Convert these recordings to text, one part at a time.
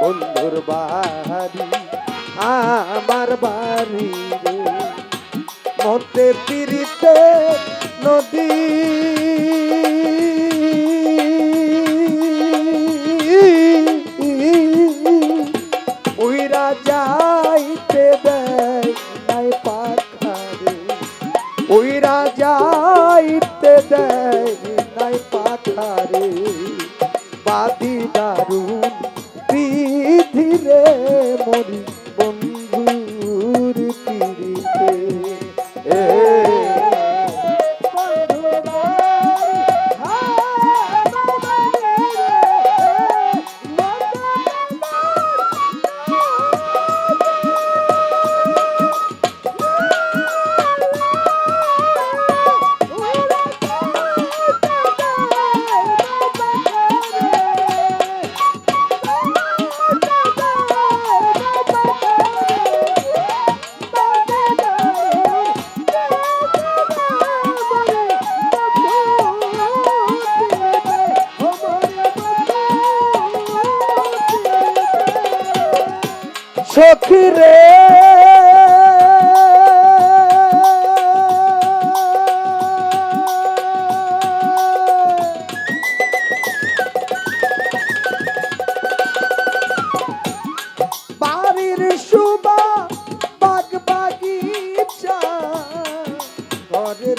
বন্ধুর বাড়ি আমার বাড়ি মতে পিরিতে নদী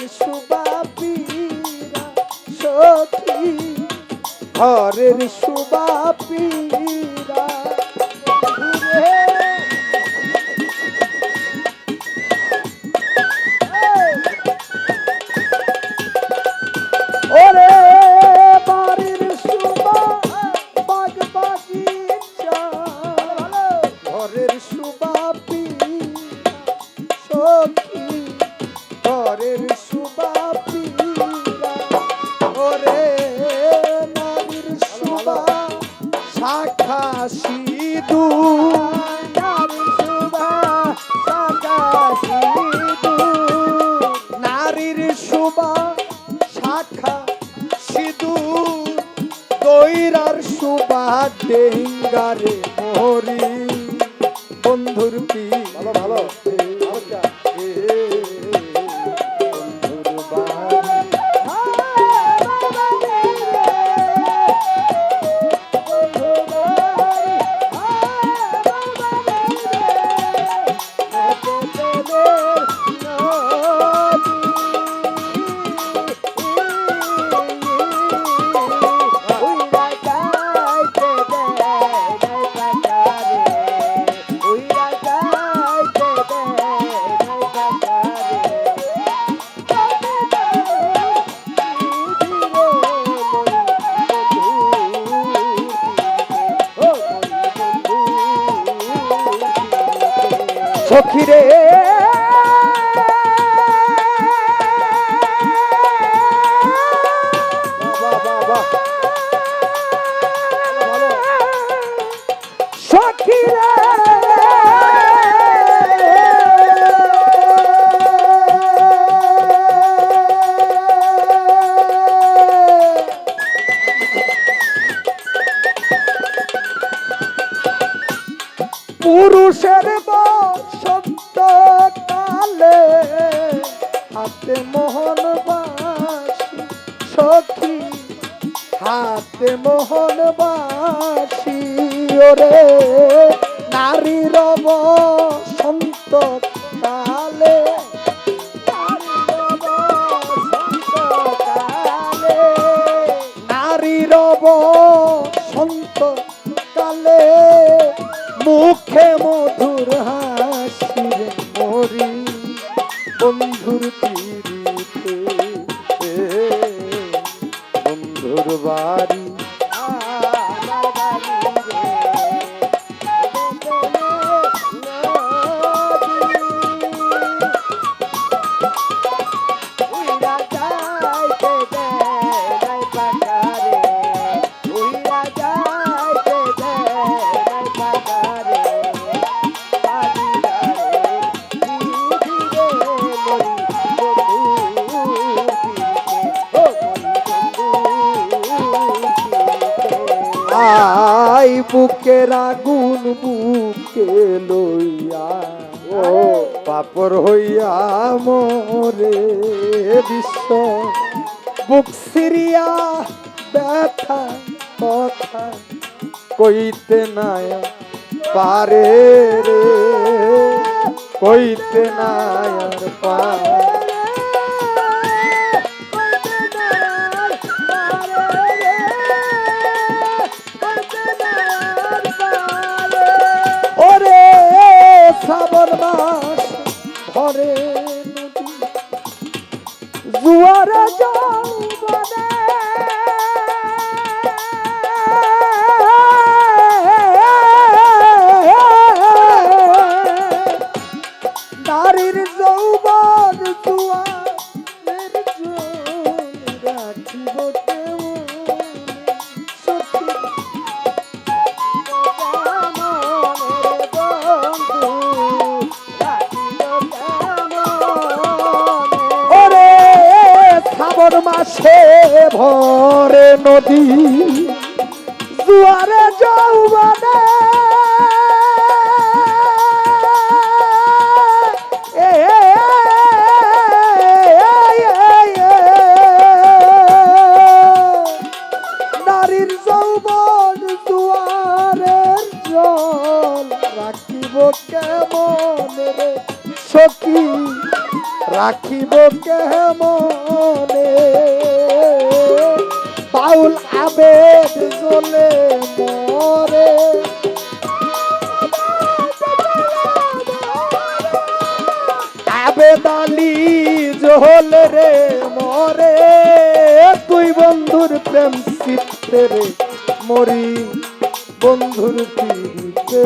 ঘরের শুবা পীরা সখী ঘরের শুবা ওরে নারীর শুভা শাখা সিধু নারীর শুভা শাখা সিধু নারীর শুভা শাখা সিধু দৈরার শুভা, ডেঙ্গারে মোহরি বন্ধুর পি ভালো ভালো। সখী হাতে মোহন বাসি সখী, হাতে মোহন বাসি ওরে নারীর বসন্ত কালে, নারীর বসন্ত কালে, মুখে মধুর হাসিরে মরি, বন্ধুর বুকের আগুন বুকে লইয়া, ও পাপর হইয়া মোরে বিশ্ব। বুক সিরিয়া ব্যথা কথা কইতে নাই পারে রে, কইতে নাই পারে। ভরে নদী জুয়ারে যৌবনে। নারীর যৌবন দুয়ারের জল রাখিব কেমন রে সখী? রাখিব কেমনে বাউল আবেদ জ্বলে মরে আবেদালি জহল রে মরে। তুই বন্ধুর প্রেম চিত্তে রে মরি বন্ধুর পিড়িতে।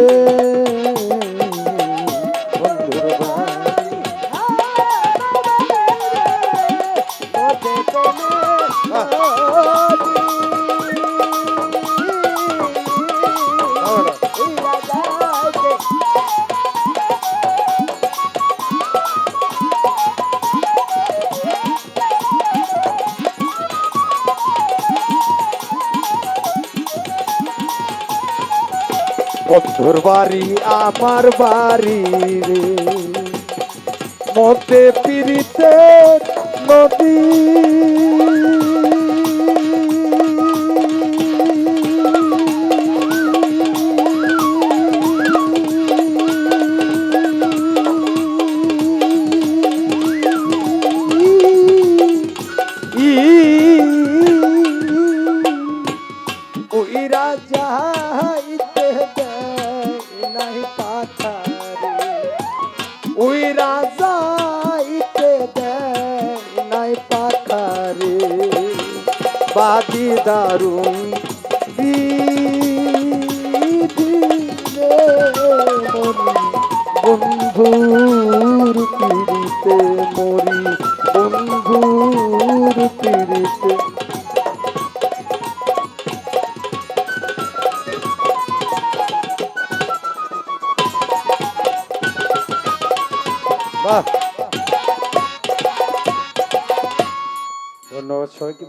বন্ধুর বাড়ি আমার বাড়ি রে। মতে পিড়িতে নদী পাখারে বাদি দারুণ বন্ধুর পিড়িতে মরি বন্ধুর পিড়িতে। বাহ! ধন্যবাদ সবাইকে